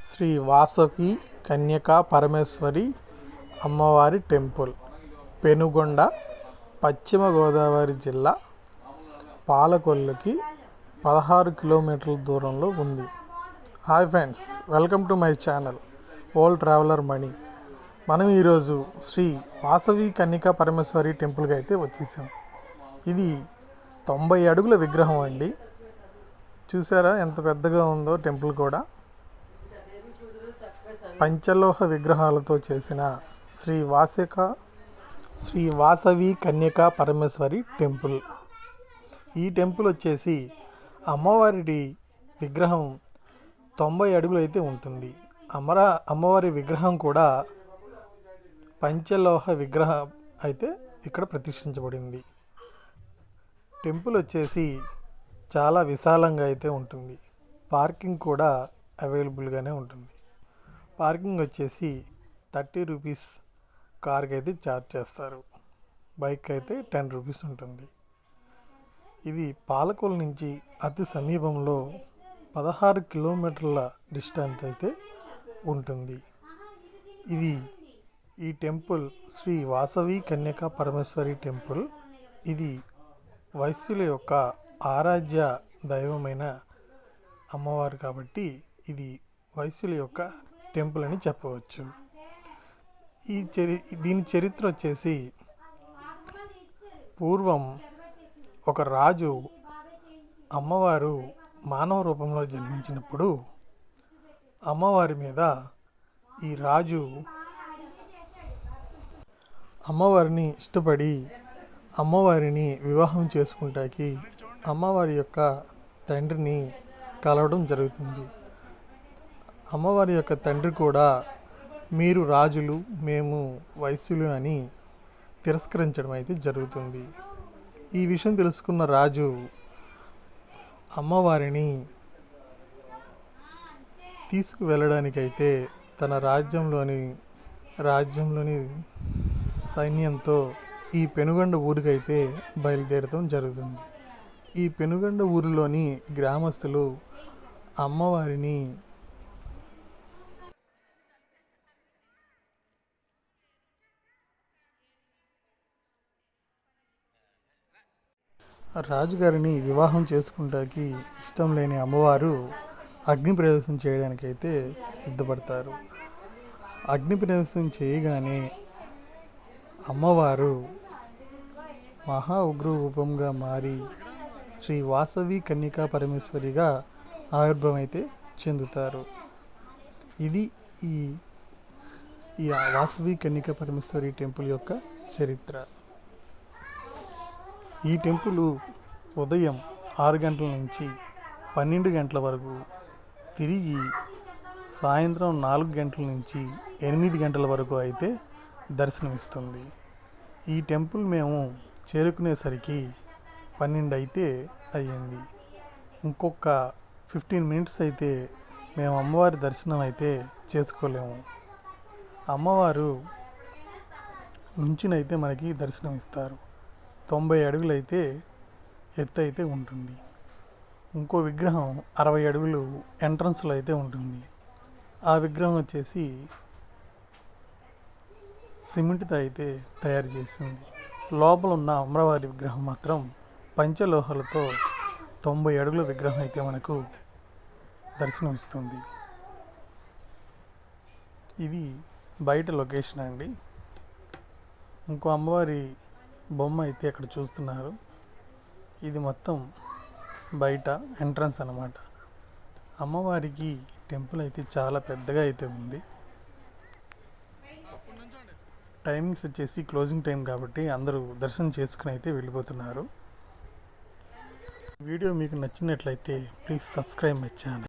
శ్రీ వాసవి కన్యకా పరమేశ్వరి అమ్మవారి టెంపుల్ పెనుగొండ పశ్చిమ గోదావరి జిల్లా పాలకొల్లుకి పదహారు కిలోమీటర్ల దూరంలో ఉంది. Hi friends welcome to my channel old traveler Mani మనం ఈరోజు శ్రీ వాసవి కన్యకా పరమేశ్వరి టెంపుల్కి అయితే వచ్చేసాం. ఇది తొంభై అడుగుల విగ్రహం అండి. చూసారా ఎంత పెద్దగా ఉందో టెంపుల్ కూడా. పంచలోహ విగ్రహాలతో చేసిన శ్రీ వాసిక శ్రీ వాసవి కన్యకా పరమేశ్వరి టెంపుల్. ఈ టెంపుల్ వచ్చేసి అమ్మవారి విగ్రహం తొంభై అడుగులు అయితే ఉంటుంది. అమర అమ్మవారి విగ్రహం కూడా పంచలోహ విగ్రహం అయితే ఇక్కడ ప్రతిష్ఠించబడింది. టెంపుల్ వచ్చేసి చాలా విశాలంగా అయితే ఉంటుంది. పార్కింగ్ కూడా అవైలబుల్గానే ఉంటుంది. పార్కింగ్ వచ్చేసి థర్టీ రూపీస్ కార్కి అయితే ఛార్జ్ చేస్తారు. బైక్ అయితే టెన్ రూపీస్ ఉంటుంది. ఇది పాలకొల నుంచి అతి సమీపంలో పదహారు కిలోమీటర్ల డిస్టెన్స్ అయితే ఉంటుంది. ఇది ఈ టెంపుల్ శ్రీ వాసవి కన్యకా పరమేశ్వరి టెంపుల్. ఇది వైశ్యుల యొక్క ఆరాధ్య దైవమైన అమ్మవారు కాబట్టి ఇది వైశ్యుల యొక్క టెంపుల్ అని చెప్పవచ్చు. ఈ చరి దీని చరిత్ర వచ్చేసి పూర్వం ఒక రాజు అమ్మవారు మానవ రూపంలో జన్మించినప్పుడు అమ్మవారి మీద ఈ రాజు అమ్మవారిని ఇష్టపడి అమ్మవారిని వివాహం చేసుకుంటాకి అమ్మవారి యొక్క తండ్రిని కలవడం జరుగుతుంది. అమ్మవారి యొక్క తండ్రి కూడా మీరు రాజులు మేము వైశ్యులు అని తిరస్కరించడం అయితే జరుగుతుంది. ఈ విషయం తెలుసుకున్న రాజు అమ్మవారిని తీసుకువెళ్ళడానికైతే తన రాజ్యంలోని రాజ్యంలోని సైన్యంతో ఈ పెనుగండ ఊరికైతే బయలుదేరడం జరుగుతుంది. ఈ పెనుగండ ఊరిలోని గ్రామస్తులు అమ్మవారిని రాజుగారిని వివాహం చేసుకుంటాకి ఇష్టం లేని అమ్మవారు అగ్ని ప్రవేశం చేయడానికైతే సిద్ధపడతారు. అగ్ని ప్రవేశం చేయగానే అమ్మవారు మహా ఉగ్ర రూపంగా మారి శ్రీ వాసవి కన్యకా పరమేశ్వరిగా ఆవిర్భవమైతే చెందుతారు. ఇది ఈ ఈ వాసవి కన్యకా పరమేశ్వరి టెంపుల్ యొక్క చరిత్ర. ఈ టెంపుల్ ఉదయం ఆరు గంటల నుంచి పన్నెండు గంటల వరకు తిరిగి సాయంత్రం నాలుగు గంటల నుంచి ఎనిమిది గంటల వరకు అయితే దర్శనమిస్తుంది. ఈ టెంపుల్ మేము చేరుకునేసరికి పన్నెండు అయితే అయ్యింది. ఇంకొక ఫిఫ్టీన్ మినిట్స్ అయితే మేము అమ్మవారి దర్శనం అయితే చేసుకోలేము. అమ్మవారు నుంచినైతే మనకి దర్శనం ఇస్తారు తొంభై అడుగులు అయితే ఎత్తు అయితే ఉంటుంది. ఇంకో విగ్రహం అరవై అడుగులు ఎంట్రన్స్లో అయితే ఉంటుంది. ఆ విగ్రహం వచ్చేసి సిమెంట్తో అయితే తయారు చేసింది. లోపల ఉన్న అమరావారి విగ్రహం మాత్రం పంచలోహాలతో తొంభై అడుగుల విగ్రహం అయితే మనకు దర్శనమిస్తుంది. ఇది బయట లొకేషన్ అండి. ఇంకో అమ్మవారి బొమ్మ అయితే అక్కడ చూస్తున్నారు. ఇది మొత్తం బయట ఎంట్రన్స్ అనమాట అమ్మవారికి టెంపుల్ అయితే చాలా పెద్దగా అయితే ఉంది. టైమింగ్స్ వచ్చేసి క్లోజింగ్ టైం కాబట్టి అందరూ దర్శనం చేసుకుని అయితే వెళ్ళిపోతున్నారు. వీడియో మీకు నచ్చినట్లయితే ప్లీజ్ సబ్స్క్రైబ్ మై ఛానల్.